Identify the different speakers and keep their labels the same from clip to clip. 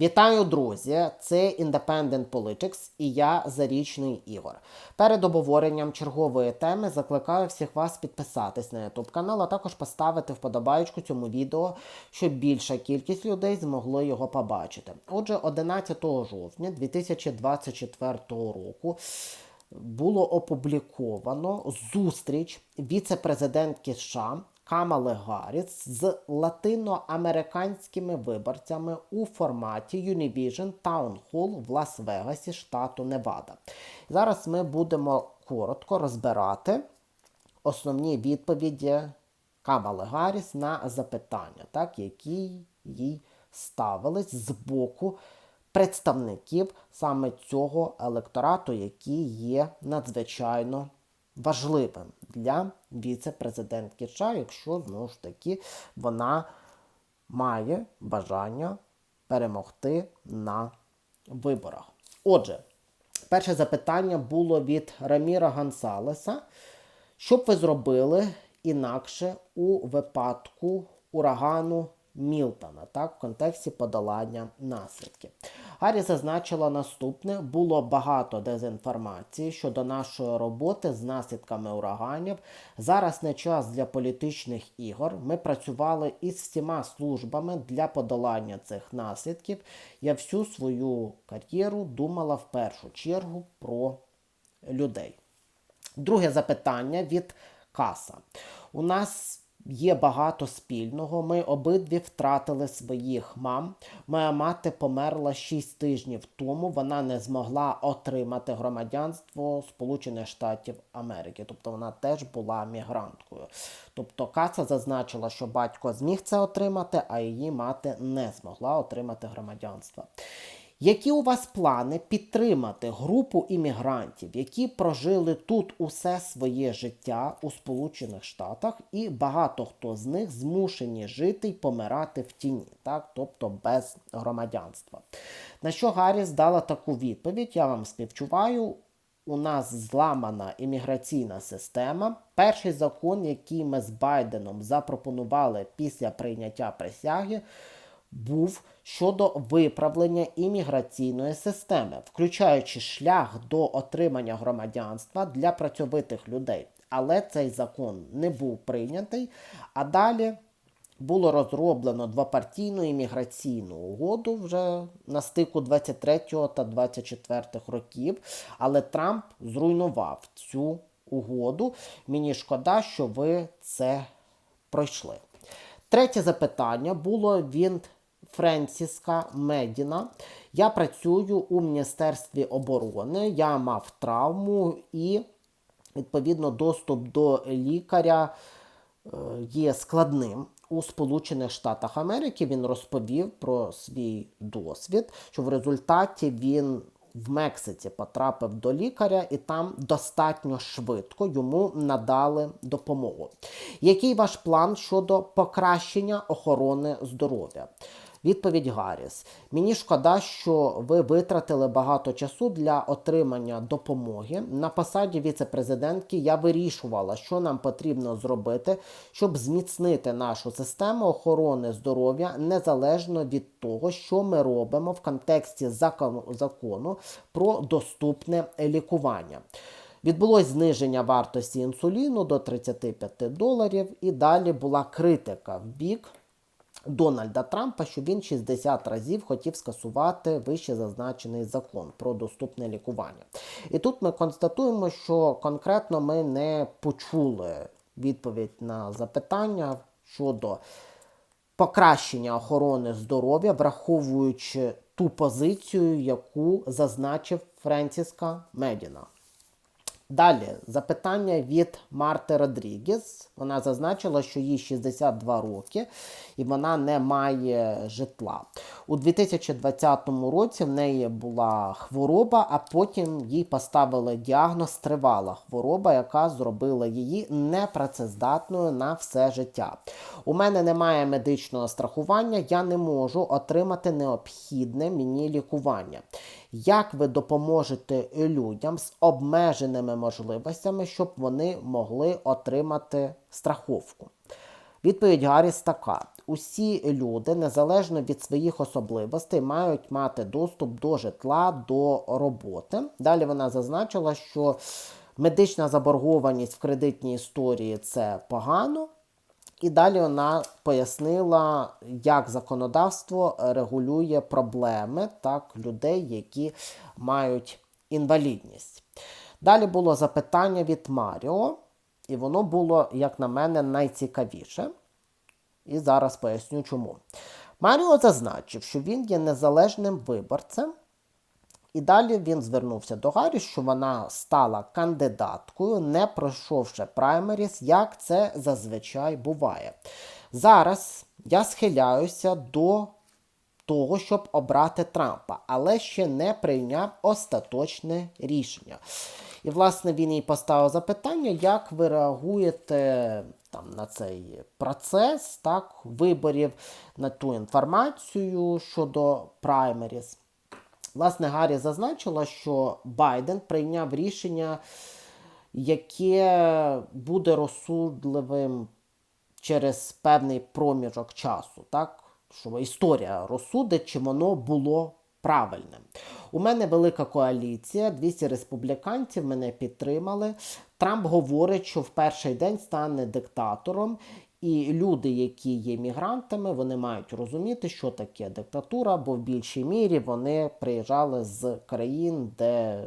Speaker 1: Вітаю, друзі! Це Independent Politics і я Зарічний Ігор. Перед обговоренням чергової теми закликаю всіх вас підписатись на YouTube канал, а також поставити вподобайку цьому відео, щоб більша кількість людей змогли його побачити. Отже, 11 жовтня 2024 року було опубліковано зустріч віце-президентки США Камали Гарріс з латиноамериканськими виборцями у форматі Univision Town Hall в Лас-Вегасі, штату Невада. Зараз ми будемо коротко розбирати основні відповіді Камали Гарріс на запитання, так, які їй ставились з боку представників саме цього електорату, який є надзвичайно важливим для віце-президентки США, якщо знову ж таки вона має бажання перемогти на виборах. Отже, перше запитання було від Раміра Гонсалеса. Що б ви зробили інакше у випадку урагану Мілтона, так, в контексті подолання наслідків. Гаррі зазначила наступне: було багато дезінформації щодо нашої роботи з наслідками ураганів. Зараз не час для політичних ігор. Ми працювали із всіма службами для подолання цих наслідків. Я всю свою кар'єру думала в першу чергу про людей. Друге запитання від Каса. У нас є багато спільного. Ми обидві втратили своїх мам. Моя мати померла 6 тижнів тому. Вона не змогла отримати громадянство Сполучених Штатів Америки. Тобто вона теж була мігранткою. Тобто Каса зазначила, що батько зміг це отримати, а її мати не змогла отримати громадянство. Які у вас плани підтримати групу іммігрантів, які прожили тут усе своє життя у Сполучених Штатах, і багато хто з них змушені жити й помирати в тіні, так? тобто без громадянства? На що Гарріс дала таку відповідь? Я вам співчуваю. У нас зламана імміграційна система. Перший закон, який ми з Байденом запропонували після прийняття присяги, був щодо виправлення імміграційної системи, включаючи шлях до отримання громадянства для працьовитих людей. Але цей закон не був прийнятий. А далі було розроблено двопартійну імміграційну угоду вже на стику 23 та 24 років. Але Трамп зруйнував цю угоду. Мені шкода, що ви це пройшли. Третє запитання було від Френсіска Медіна. Я працюю у Міністерстві оборони. Я мав травму і, відповідно, доступ до лікаря е, є складним. У Сполучених Штатах Америки він розповів про свій досвід, що в результаті він в Мексиці потрапив до лікаря, і там достатньо швидко йому надали допомогу. Який ваш план щодо покращення охорони здоров'я? Відповідь Гарріс. Мені шкода, що ви витратили багато часу для отримання допомоги. На посаді віце-президентки я вирішувала, що нам потрібно зробити, щоб зміцнити нашу систему охорони здоров'я незалежно від того, що ми робимо в контексті закону, закону про доступне лікування. Відбулось зниження вартості інсуліну до 35 доларів, і далі була критика в бік. Дональда Трампа, що він 60 разів хотів скасувати вище зазначений закон про доступне лікування. І тут ми констатуємо, що конкретно ми не почули відповідь на запитання щодо покращення охорони здоров'я, враховуючи ту позицію, яку зазначив Френсіска Медіна. Далі запитання від Марти Родрігес. Вона зазначила, що їй 62 роки і вона не має житла. У 2020 році в неї була хвороба, а потім їй поставили діагноз тривала хвороба, яка зробила її непрацездатною на все життя. У мене немає медичного страхування, я не можу отримати необхідне мені лікування. Як ви допоможете людям з обмеженими можливостями, щоб вони могли отримати страховку? Відповідь Гарріс така: усі люди, незалежно від своїх особливостей, мають мати доступ до житла, до роботи. Далі вона зазначила, що медична заборгованість в кредитній історії це погано. І далі вона пояснила, як законодавство регулює проблеми так, людей, які мають інвалідність. Далі було запитання від Маріо, і воно було, як на мене, найцікавіше. І зараз поясню чому. Маріо зазначив, що він є незалежним виборцем. І далі він звернувся до Гаррі, що вона стала кандидаткою, не пройшовши праймеріс, як це зазвичай буває. Зараз я схиляюся до того, щоб обрати Трампа, але ще не прийняв остаточне рішення. І, власне, він їй поставив запитання, як ви реагуєте там, на цей процес так, виборів, на ту інформацію щодо праймеріс. Власне, Гаррі зазначила, що Байден прийняв рішення, яке буде розсудливим через певний проміжок часу. так? Що історія розсудить, чи воно було правильним. У мене велика коаліція, 200 республіканців мене підтримали. Трамп говорить, що в перший день стане диктатором. І люди, які є мігрантами, вони мають розуміти, що таке диктатура, бо в більшій мірі вони приїжджали з країн, де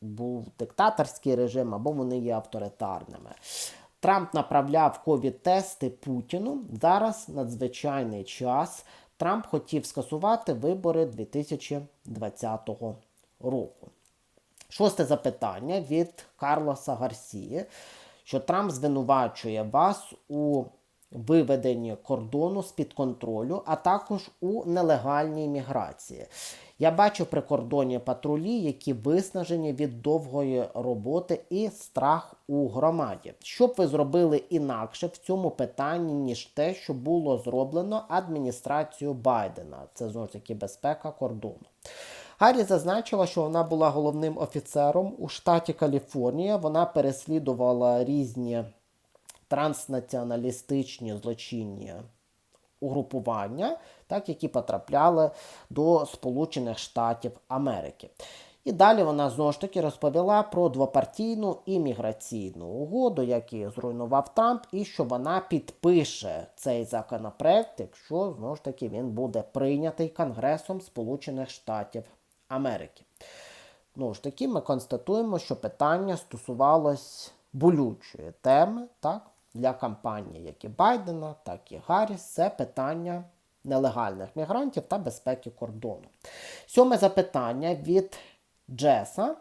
Speaker 1: був диктаторський режим, або вони є авторитарними. Трамп направляв ковід-тести Путіну. Зараз надзвичайний час. Трамп хотів скасувати вибори 2020 року. Шосте запитання від Карлоса Гарсії, що Трамп звинувачує вас у виведенні кордону з-під контролю, а також у нелегальній міграції. Я бачу прикордонні патрулі, які виснажені від довгої роботи і страх у громаді. Що б ви зробили інакше в цьому питанні, ніж те, що було зроблено адміністрацією Байдена? Це знову ж таки безпека кордону. Гаррі зазначила, що вона була головним офіцером у штаті Каліфорнія. Вона переслідувала різні транснаціоналістичні злочинні угрупування, так, які потрапляли до Сполучених Штатів Америки. І далі вона знову ж таки розповіла про двопартійну імміграційну угоду, яку зруйнував Трамп, і що вона підпише цей законопроект, якщо знову ж таки він буде прийнятий Конгресом Сполучених Штатів Америки. Ну ж таки, ми констатуємо, що питання стосувалось болючої теми, так, для кампанії як і Байдена, так і Гарріс, це питання нелегальних мігрантів та безпеки кордону. Сьоме запитання від Джеса.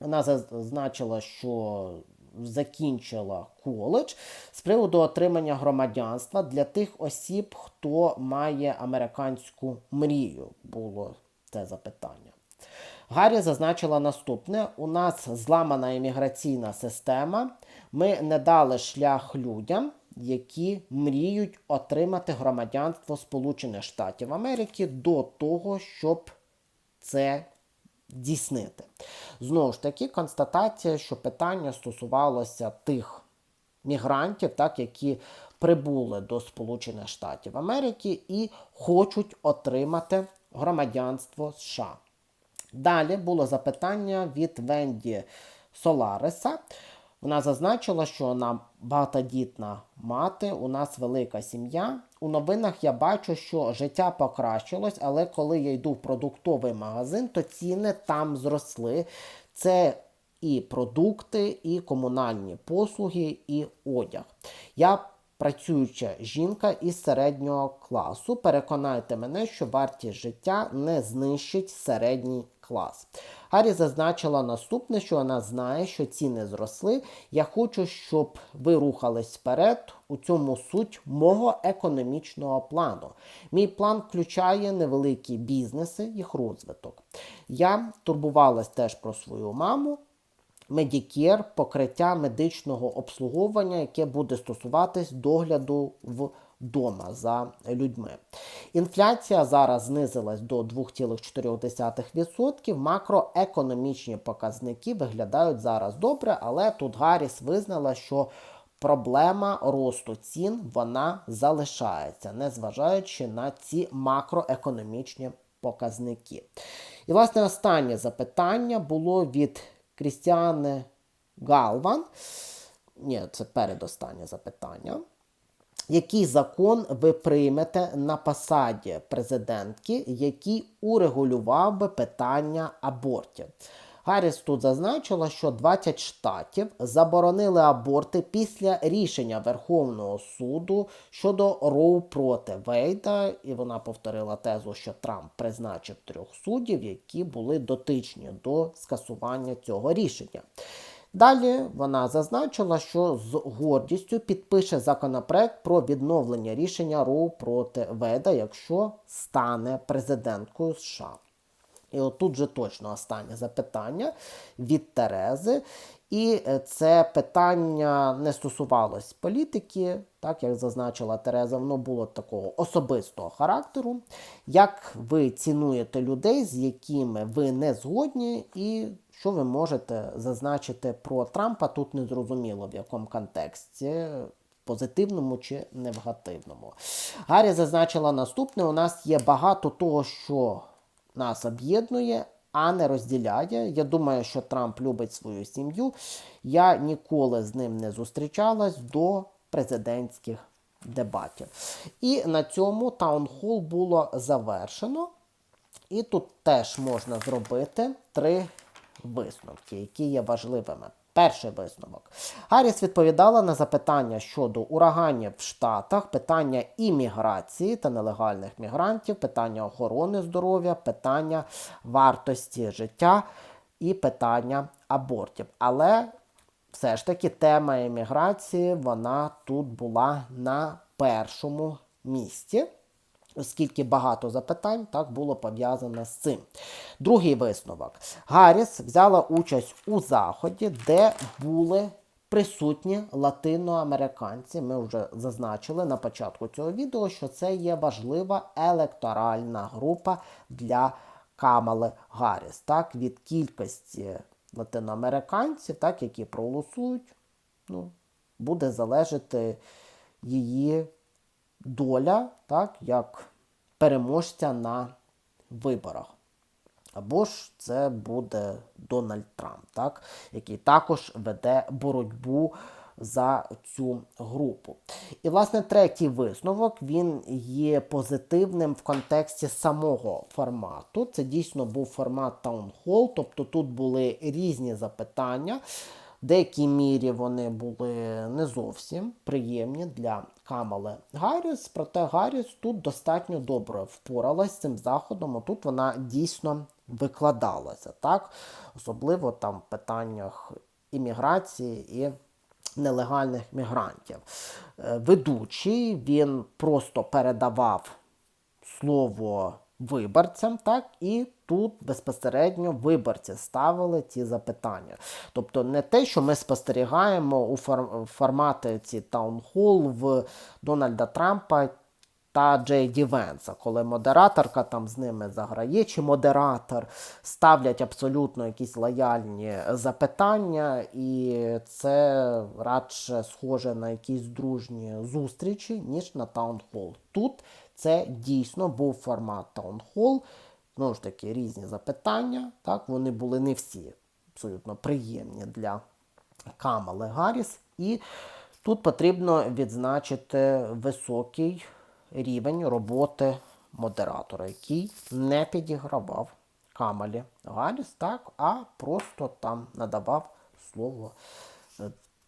Speaker 1: Вона зазначила, що закінчила коледж з приводу отримання громадянства для тих осіб, хто має американську мрію. Було це запитання. Гаррі зазначила наступне: у нас зламана імміграційна система. Ми не дали шлях людям, які мріють отримати громадянство Сполучених Штатів Америки до того, щоб це дійснити. Знову ж таки, констатація, що питання стосувалося тих мігрантів, так, які прибули до Сполучених Штатів Америки і хочуть отримати громадянство США. Далі було запитання від Венді Солареса. Вона зазначила, що вона багатодітна мати, у нас велика сім'я. У новинах я бачу, що життя покращилось, але коли я йду в продуктовий магазин, то ціни там зросли. Це і продукти, і комунальні послуги, і одяг. Я працююча жінка із середнього класу. Переконайте мене, що вартість життя не знищить середній клас. Гаррі зазначила наступне, що вона знає, що ціни зросли. Я хочу, щоб ви рухались вперед. У цьому суть мого економічного плану. Мій план включає невеликі бізнеси, їх розвиток. Я турбувалась теж про свою маму. Медікер, покриття медичного обслуговування, яке буде стосуватись догляду вдома за людьми. Інфляція зараз знизилась до 2,4%. Макроекономічні показники виглядають зараз добре, але тут Гарріс визнала, що проблема росту цін вона залишається, незважаючи на ці макроекономічні показники. І, власне, останнє запитання було від Крістіани Галван. Ні, це передостаннє запитання. Який закон ви приймете на посаді президентки, який урегулював би питання абортів? Гарріс тут зазначила, що 20 штатів заборонили аборти після рішення Верховного суду щодо Роу проти Вейда, і вона повторила тезу, що Трамп призначив трьох суддів, які були дотичні до скасування цього рішення. Далі вона зазначила, що з гордістю підпише законопроект про відновлення рішення Роу проти Веда, якщо стане президенткою США. І отут же точно останнє запитання від Терези. І е, це питання не стосувалось політики, так як зазначила Тереза, воно було такого особистого характеру. Як ви цінуєте людей, з якими ви не згодні, і що ви можете зазначити про Трампа? Тут не зрозуміло в якому контексті. Позитивному чи негативному. Гаррі зазначила наступне: у нас є багато того, що нас об'єднує, а не розділяє. Я думаю, що Трамп любить свою сім'ю. Я ніколи з ним не зустрічалась до президентських дебатів. І на цьому таунхол було завершено. І тут теж можна зробити три висновки, які є важливими. Перший висновок. Гарріс відповідала на запитання щодо ураганів в Штатах, питання імміграції та нелегальних мігрантів, питання охорони здоров'я, питання вартості життя і питання абортів. Але все ж таки тема імміграції вона тут була на першому місці оскільки багато запитань так було пов'язано з цим. Другий висновок. Гарріс взяла участь у заході, де були присутні латиноамериканці. Ми вже зазначили на початку цього відео, що це є важлива електоральна група для Камали Гарріс. Так, від кількості латиноамериканців, так, які проголосують, ну, буде залежати її доля, так, як переможця на виборах. Або ж це буде Дональд Трамп, так, який також веде боротьбу за цю групу. І, власне, третій висновок він є позитивним в контексті самого формату. Це дійсно був формат таунхол, тобто тут були різні запитання. В деякій мірі вони були не зовсім приємні для Камали Гарріс, проте Гарріс тут достатньо добре впоралась з цим заходом. Тут вона дійсно викладалася, так? особливо там в питаннях імміграції і нелегальних мігрантів. Е, ведучий він просто передавав слово виборцям, так, і тут безпосередньо виборці ставили ці запитання. Тобто не те, що ми спостерігаємо у форматі ці таунхол в Дональда Трампа. Та Джей Ді Венса, коли модераторка там з ними заграє, чи модератор ставлять абсолютно якісь лояльні запитання, і це радше схоже на якісь дружні зустрічі, ніж на таунхол. Тут це дійсно був формат таунхол. Знову ж таки, різні запитання. Так, Вони були не всі абсолютно приємні для Камали Гарріс. І тут потрібно відзначити високий рівень роботи модератора, який не підігравав Камалі Гарріс, так, а просто там надавав слово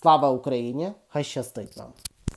Speaker 1: Слава Україні! Хай щастить нам!